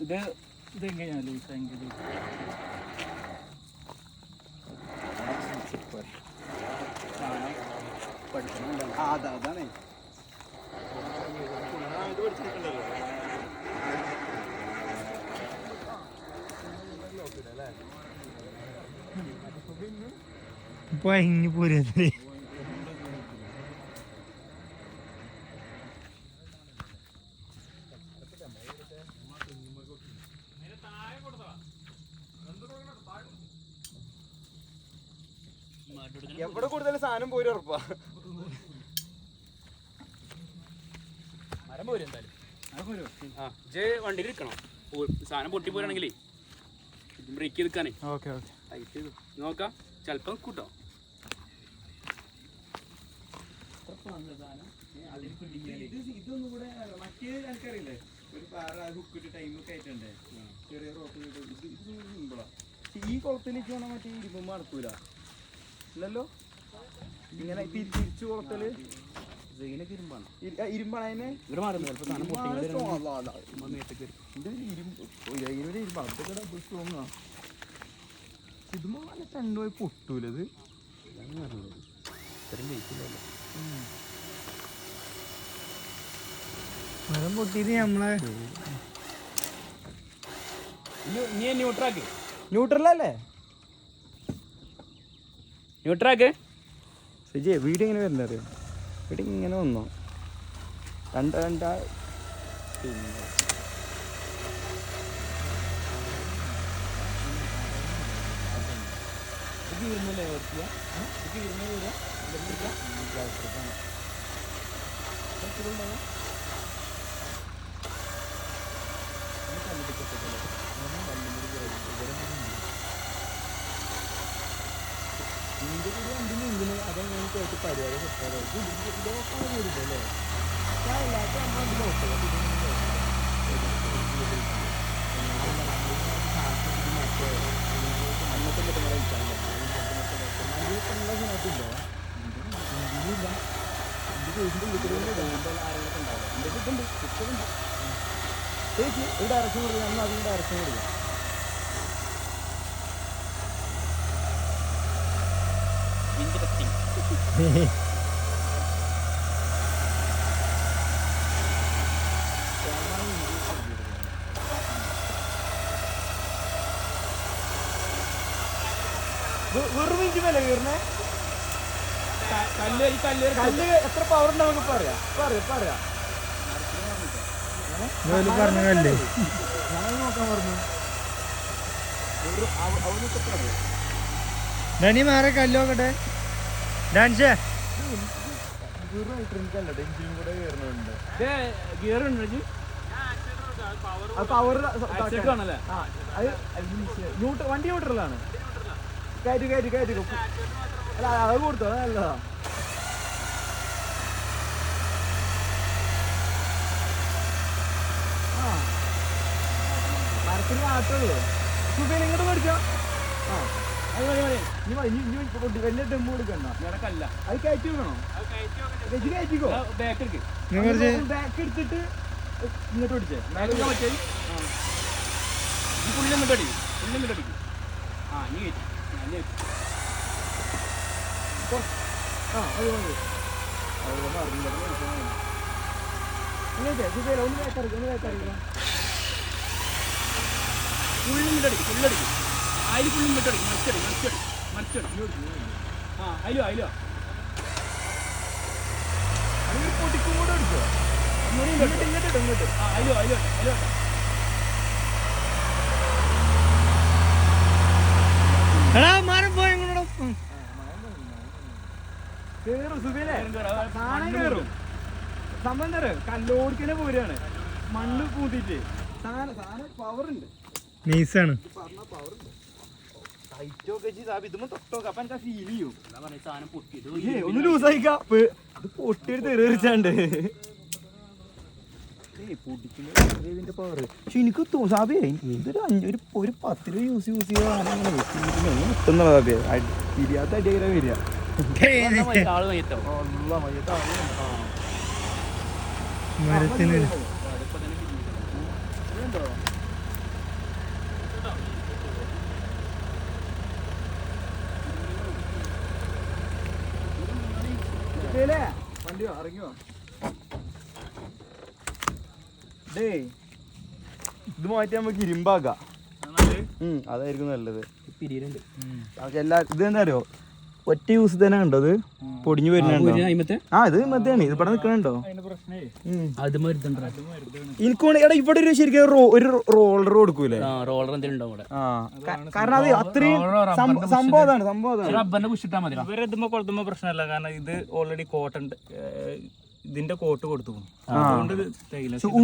ഇത് ഇത് എങ്ങനെയാണ് ലൂസ് ഇപ്പൊ ആ അതാ. എവിടെ കൂടുതൽ സാധനം പോരും ഉറപ്പാ. മരം പോരും എന്തായാലും. ആ ജെ വണ്ടിയിൽ ഇരിക്കണം? സാധനം പൊട്ടി പോരാണെങ്കിലേ. ബ്രേക്ക് എടുക്കാനേ ഓക്കെ ഓക്കെ. ടൈറ്റ് നോക്കാം. ചിലപ്പോൾ കൂട്ടോ. ഇതൊന്നും കൂടെ മറ്റേ എനിക്കറിയില്ലേ ഒരു പാറ ഹുക്കിട്ട് ടൈം ഒക്കെ ആയിട്ടുണ്ട് ചെറിയ റോപ്പ് ഇത് ഇത് സിമ്പിളാ ഈ കുളത്തിലേക്ക് വേണം മറ്റേ ഇരുമ്പ് നടക്കൂല ഇല്ലല്ലോ. ഇങ്ങനെ തിരി- തിരിച്ചു കൊടുത്തൽ ഇരുമ്പാണ് ഇരുമ്പാണ് അതിനെ? ഇരുമ്പാണ് അതൊക്കെ ഡബിൾ നല്ല പൊട്ടൂലത്. മരം പൊട്ടിയിട്ട് നമ്മളെ. ന്യൂട്രലല്ലേ? ന്യൂട്രാക്ക് സുജി വീട് ഇങ്ങനെ വരുന്നത് അറിയോ? വീട് ഇങ്ങനെ വന്നോ. രണ്ട് രണ്ടാ പിന്നെ നിന്റെ കൂടി കിട്ടുന്നുണ്ട് ചേച്ചി ഒരു ഡയറക്ഷൻ കൊടുക്കുക നമ്മൾ അതിന് ഡയറക്ഷൻ കൊടുക്കുക വെറും ഇഞ്ചി കല്ല് ഈ കല്ല് കല്ല് എത്ര പവർ ഉണ്ട് നമുക്ക് പറയാം. പറയാം പറയാം. ജോലി പറഞ്ഞല്ലേ ഞാൻ നോക്കാൻ പറഞ്ഞു അവനൊക്കെ പറയാം. മാറെ കല്ലോക്കട്ടെ ഡാൻസേ. ഗിയർ ഉണ്ടോ പവർ ആണല്ലേ വണ്ടി ന്യൂട്രലാണ് കയറ്റി കയറ്റി കയറ്റി അല്ല അത് കൊടുത്തോ നല്ലതാ. മരത്തിന് മാറ്റുള്ളൂ സുഖം ഇങ്ങോട്ട് മേടിച്ചോ. ആ അത് മതി. വലിയ ഡെമ്മ് കൊടുക്കണ്ട ഇവിടെ കല്ല അത് കയറ്റി വെക്കണോ? കയറ്റിക്കോ ബാക്ക് ബാക്ക് എടുത്തിട്ട് ഇങ്ങോട്ട് പിടിച്ചേ. ബാക്ക് പറ്റേ ഈ പുള്ളി എന്നിട്ട് അടിക്കും. പുള്ളി എന്നിട്ട് അടിക്കും. ആ നീ കയറ്റി. ഞാൻ ആ അത് മതി. അതുകൊണ്ട് അറിയില്ല ഒന്ന് കയറ്ററിയില്ല ഒന്ന് കയറ്ററിയില്ല പുള്ളി എന്നിട്ട് അടിക്കും. പുള്ളി അടിക്കും. അതിൽ പുള്ളി എന്നിട്ട് അടിക്കും. മറിച്ചടി മറിച്ചടി ആ അതിലോ അല്ലെങ്കിൽ പൊട്ടിക്കും കൂടെ എടുക്കോ ഇങ്ങോട്ട് ഇങ്ങോട്ട് ഇങ്ങോട്ട് ആ അതിലോ അതിലോ അതിലോ എടാ മരം പോയി അറിയോ? കല്ലോടിക്കനെ പോരാണ്. മണ്ണ് കൂട്ടിട്ട് സാധനം സാധനം പവർ ഉണ്ട്. നൈസാണ് പറഞ്ഞ പവർ ഒന്ന് ലൂസ് ആയിക്കാ ഇത് പൊട്ടിയെടുത്ത് പവർ പക്ഷെ എനിക്ക് തോ- സാബിയെ ഇതൊരു അഞ്ച് ഒരു പത്ത് രൂപ യൂസ് യൂസ് ചെയ്താൽ തിരിയാത്ത അടിയാ വരിക. മരത്തിന് വണ്ടി ഇറങ്ങിയോ? ഡേ ഇത് മാറ്റി നമുക്ക് ഇരുമ്പാക്കാം. അതായിരിക്കും നല്ലത്. നമുക്ക് എല്ലാ ഇത് എന്താ അറിയോ? ഒറ്റ യൂസ് തന്നെ ഉണ്ടോ ഇത് പൊടിഞ്ഞു വരുന്നുണ്ടോ? ആ ഇത് മതിയാണ് ഇത് ഇവിടെ നിൽക്കണുണ്ടോ എനിക്ക് എടാ ഇവിടെ ഒരു ശരിക്കും ഒരു റോളർ കൊടുക്കൂലേ? ആ റോളർ കാരണം അത് അത്രയും സംഭ- സംഭവം അതാണ് സംഭവം മതി. പ്രശ്നമല്ല. കാരണം ഇത് ഓൾറെഡി കോട്ടൺ ഇതിന്റെ കോട്ട് കൊടുത്തു. അതുകൊണ്ട്